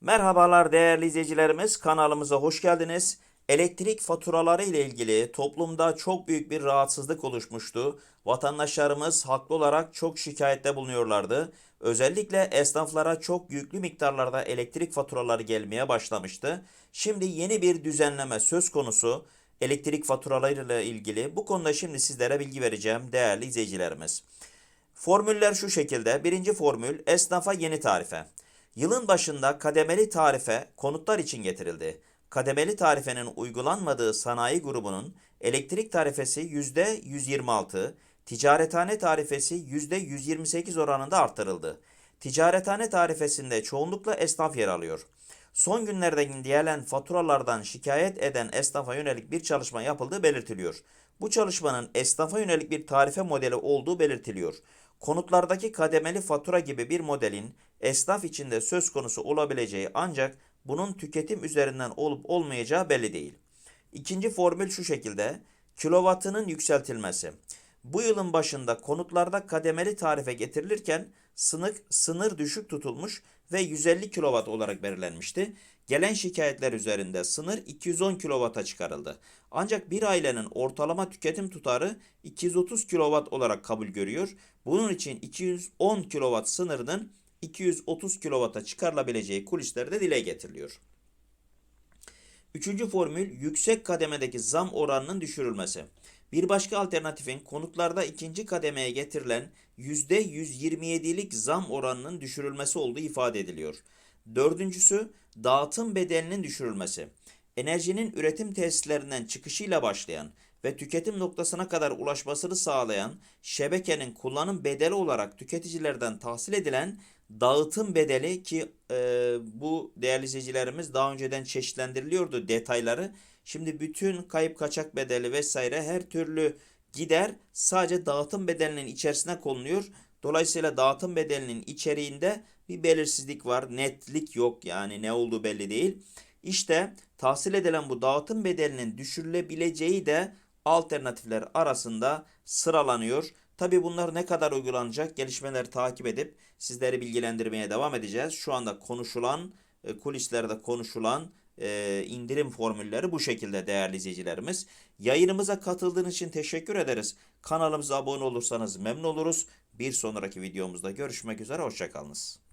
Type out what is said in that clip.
Merhabalar değerli izleyicilerimiz kanalımıza hoş geldiniz. Elektrik faturaları ile ilgili toplumda çok büyük bir rahatsızlık oluşmuştu. Vatandaşlarımız haklı olarak çok şikayette bulunuyorlardı. Özellikle esnaflara çok yüklü miktarlarda elektrik faturaları gelmeye başlamıştı. Şimdi yeni bir düzenleme söz konusu elektrik faturalarıyla ilgili. Bu konuda şimdi sizlere bilgi vereceğim değerli izleyicilerimiz. Formüller şu şekilde. Birinci formül esnafa yeni tarife. Yılın başında kademeli tarife konutlar için getirildi. Kademeli tarifenin uygulanmadığı sanayi grubunun elektrik tarifesi %126, ticarethane tarifesi %128 oranında arttırıldı. Ticarethane tarifesinde çoğunlukla esnaf yer alıyor. Son günlerde gelen faturalardan şikayet eden esnafa yönelik bir çalışma yapıldığı belirtiliyor. Bu çalışmanın esnafa yönelik bir tarife modeli olduğu belirtiliyor. Konutlardaki kademeli fatura gibi bir modelin esnaf içinde söz konusu olabileceği ancak bunun tüketim üzerinden olup olmayacağı belli değil. İkinci formül şu şekilde. Kilovatının yükseltilmesi. Bu yılın başında konutlarda kademeli tarife getirilirken sınır, sınır düşük tutulmuş ve 150 kW olarak belirlenmişti. Gelen şikayetler üzerinde sınır 210 kW'a çıkarıldı. Ancak bir ailenin ortalama tüketim tutarı 230 kW olarak kabul görüyor. Bunun için 210 kW sınırının 230 kW'a çıkarılabileceği kulislerde dile getiriliyor. Üçüncü formül yüksek kademedeki zam oranının düşürülmesi. Bir başka alternatifin konutlarda ikinci kademeye getirilen %127'lik zam oranının düşürülmesi olduğu ifade ediliyor. Dördüncüsü dağıtım bedelinin düşürülmesi. Enerjinin üretim tesislerinden çıkışıyla başlayan ve tüketim noktasına kadar ulaşmasını sağlayan şebekenin kullanım bedeli olarak tüketicilerden tahsil edilen dağıtım bedeli ki e, bu değerli izleyicilerimiz daha önceden çeşitlendiriliyordu detayları. Şimdi bütün kayıp kaçak bedeli vesaire her türlü gider sadece dağıtım bedelinin içerisine konuluyor. Dolayısıyla dağıtım bedelinin içeriğinde bir belirsizlik var. Netlik yok yani ne olduğu belli değil. İşte tahsil edilen bu dağıtım bedelinin düşürülebileceği de alternatifler arasında sıralanıyor. Tabi bunlar ne kadar uygulanacak gelişmeleri takip edip sizleri bilgilendirmeye devam edeceğiz. Şu anda konuşulan, e, kulislerde konuşulan e, indirim formülleri bu şekilde değerli izleyicilerimiz. Yayınımıza katıldığınız için teşekkür ederiz. Kanalımıza abone olursanız memnun oluruz. Bir sonraki videomuzda görüşmek üzere. Hoşçakalınız.